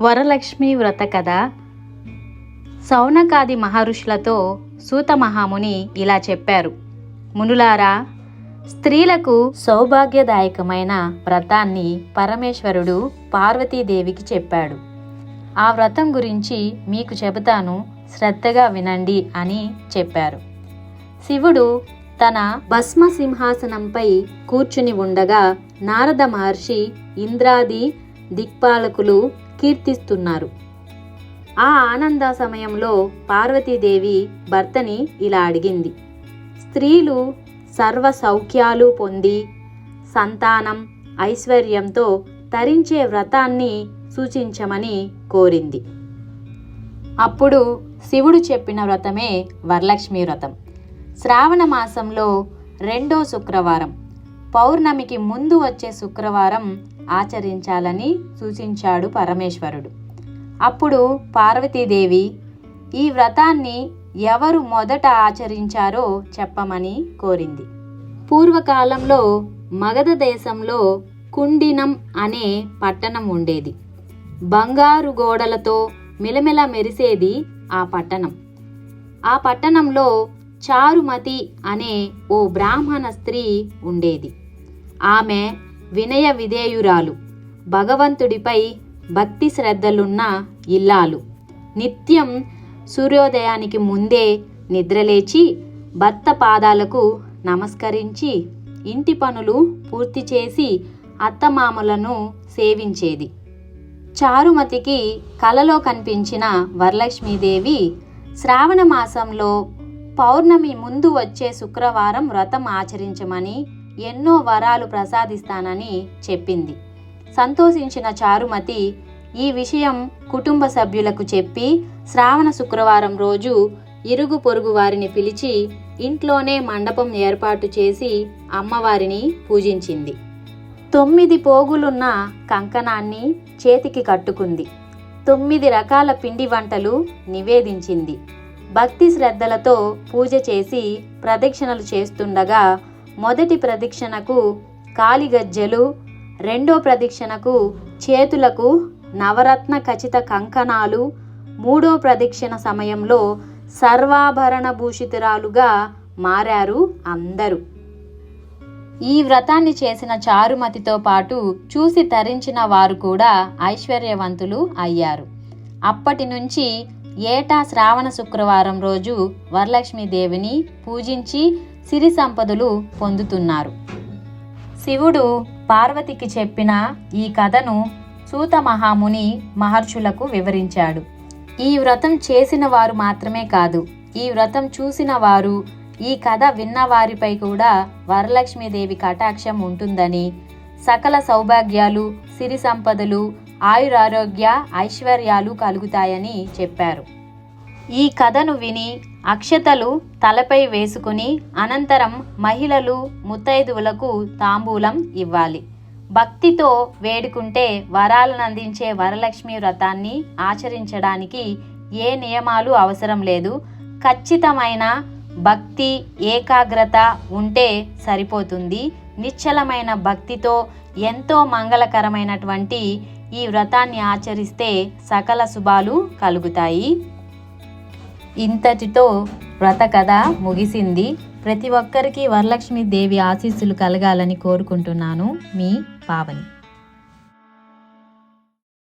వరలక్ష్మి వ్రత కథ. సౌనకాది మహర్షులతో సూత మహాముని ఇలా చెప్పారు. మునులారా స్త్రీలకు సౌభాగ్యదాయకమైన వ్రతాన్ని పరమేశ్వరుడు పార్వతీదేవికి చెప్పాడు. ఆ వ్రతం గురించి మీకు చెబుతాను శ్రద్ధగా వినండి అని చెప్పారు. శివుడు తన భస్మ సింహాసనంపై కూర్చుని ఉండగా నారద మహర్షి ఇంద్రాది దిక్పాలకులు కీర్తిస్తున్నారు. ఆ ఆనంద సమయంలో పార్వతీదేవి భర్తని ఇలా అడిగింది. స్త్రీలు సర్వ సౌఖ్యాలు పొంది సంతానం ఐశ్వర్యంతో తరించే వ్రతాన్ని సూచించమని కోరింది. అప్పుడు శివుడు చెప్పిన వ్రతమే వరలక్ష్మి వ్రతం. శ్రావణ మాసంలో రెండో శుక్రవారం. పౌర్ణమికి ముందు వచ్చే శుక్రవారం ఆచరించాలని సూచించాడు పరమేశ్వరుడు. అప్పుడు పార్వతీదేవి ఈ వ్రతాన్ని ఎవరు మొదట ఆచరించారో చెప్పమని కోరింది. పూర్వకాలంలో మగధ దేశంలో కుండినం అనే పట్టణం ఉండేది. బంగారు గోడలతో మిలమిల మెరిసేది ఆ పట్టణం. ఆ పట్టణంలో చారుమతి అనే ఓ బ్రాహ్మణ స్త్రీ ఉండేది. ఆమె వినయ విధేయురాలు. భగవంతుడిపై భక్తి శ్రద్ధలున్న ఇల్లాలు. నిత్యం సూర్యోదయానికి ముందే నిద్రలేచి భర్త పాదాలకు నమస్కరించి ఇంటి పనులు పూర్తి చేసి అత్తమామలను సేవించేది. చారుమతికి కలలో కనిపించిన వరలక్ష్మీదేవి శ్రావణ మాసంలో పౌర్ణమి ముందు వచ్చే శుక్రవారం వ్రతం ఆచరించమని ఎన్నో వరాలు ప్రసాదిస్తానని చెప్పింది. సంతోషించిన చారుమతి ఈ విషయం కుటుంబ సభ్యులకు చెప్పి శ్రావణ శుక్రవారం రోజు ఇరుగు పొరుగు వారిని పిలిచి ఇంట్లోనే మండపం ఏర్పాటు చేసి అమ్మవారిని పూజించింది. తొమ్మిది పోగులున్న కంకణాన్ని చేతికి కట్టుకుంది. తొమ్మిది రకాల పిండి వంటలు నివేదించింది. భక్తి శ్రద్ధలతో పూజ చేసి ప్రదక్షిణలు చేస్తుండగా మొదటి ప్రదక్షిణకు కాలిగజ్జెలు రెండో ప్రదక్షిణకు చేతులకు నవరత్న ఖచ్చిత కంకణాలు మూడో ప్రదక్షిణ సమయంలో సర్వాభరణ భూషితురాలుగా మారారు అందరూ. ఈ వ్రతాన్ని చేసిన చారుమతితో పాటు చూసి తరించిన వారు కూడా ఐశ్వర్యవంతులు అయ్యారు. అప్పటి నుంచి ఏటా శ్రావణ శుక్రవారం రోజు వరలక్ష్మీదేవిని పూజించి సిరి సంపదలు పొందుతున్నారు. శివుడు పార్వతికి చెప్పిన ఈ కథను సూత మహాముని మహర్షులకు వివరించాడు. ఈ వ్రతం చేసిన వారు మాత్రమే కాదు ఈ వ్రతం చూసిన వారు ఈ కథ విన్న వారిపై కూడా వరలక్ష్మీదేవి కటాక్షం ఉంటుందని సకల సౌభాగ్యాలు సిరి సంపదలు ఆయురారోగ్య ఐశ్వర్యాలు కలుగుతాయని చెప్పారు. ఈ కథను విని అక్షతలు తలపై వేసుకుని అనంతరం మహిళలు ముత్తైదువులకు తాంబూలం ఇవ్వాలి. భక్తితో వేడుకుంటే వరాలను అందించే వరలక్ష్మి వ్రతాన్ని ఆచరించడానికి ఏ నియమాలు అవసరం లేదు. ఖచ్చితమైన భక్తి ఏకాగ్రత ఉంటే సరిపోతుంది. నిశ్చలమైన భక్తితో ఎంతో మంగళకరమైనటువంటి ఈ వ్రతాన్ని ఆచరిస్తే సకల శుభాలు కలుగుతాయి. ఇంతటితో వ్రత కథ ముగిసింది. ప్రతి ఒక్కరికి వరలక్ష్మి దేవి ఆశీస్సులు కలగాలని కోరుకుంటున్నాను. మీ పావని.